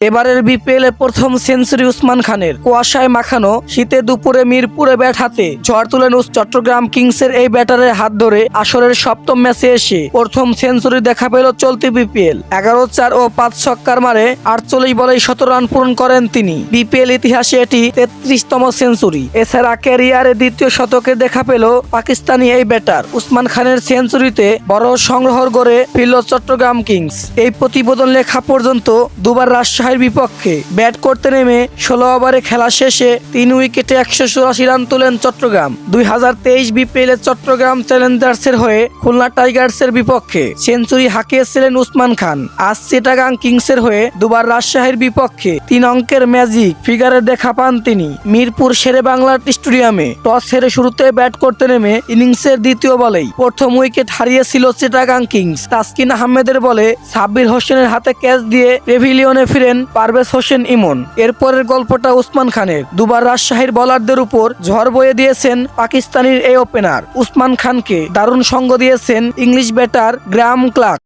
এবারের বিপিএল এ প্রথম সেঞ্চুরি উসমান খানের। কুয়াশায় মাখানো, শীতে দুপুরে মিরপুরে ব্যাট হাতে। ঝড় তুলেন চট্টগ্রাম কিংসের এই ব্যাটারের হাত ধরে আসরের সপ্তম ম্যাচে এসে প্রথম সেঞ্চুরি দেখা পেল চলতি বিপিএল এগারো, চার ও পাঁচ ছক্কার মারে আটচল্লিশ বলেই শত রান পূরণ করেন তিনি। বিপিএল ইতিহাসে এটি তেত্রিশতম সেঞ্চুরি। এছাড়া ক্যারিয়ারে দ্বিতীয় শতকে দেখা পেল পাকিস্তানি এই ব্যাটার। উসমান খানের সেঞ্চুরিতে বড় সংগ্রহ করে ফিরল চট্টগ্রাম কিংস। এই প্রতিবেদন লেখা পর্যন্ত দুবার রাজশাহীর বিপক্ষে ব্যাট করতে নেমে ষোলো ওভারে খেলা শেষে তিন উইকেটে একশো চুরাশি রান তোলেন চট্টগ্রাম। দুই হাজার তেইশ বিপিএল চট্টগ্রাম চ্যালেঞ্জার্সের হয়ে খুলনা টাইগার্সের বিপক্ষে সেঞ্চুরি হাঁকিয়েছিলেন উসমান খান। আজ চিটাগাং কিংসের হয়ে দুবার রাজশাহীর বিপক্ষে তিন অঙ্কের ম্যাজিক ফিগারে দেখা পান তিনি। মিরপুর শেরে বাংলা স্টেডিয়ামে টস হেরে শুরুতে ব্যাট করতে নেমে ইনিংসের দ্বিতীয় বলেই প্রথম উইকেট হারিয়েছিল চিটাগাং কিংস। তাসকিন আহমেদের বলে সাব্বির হোসেনের হাতে ক্যাচ দিয়ে পেভিলিয়নে ফিরেন পারভেজ হোসেন ইমন। এরপরের গল্পটা উসমান খানের। দুবার রাজশাহীর বলারদের উপর ঝড় বয়ে দিয়েছেন পাকিস্তানির এই ওপেনার। উসমান খানকে দারুণ সঙ্গ দিয়েছেন ইংলিশ ব্যাটার গ্রাম ক্লার্ক।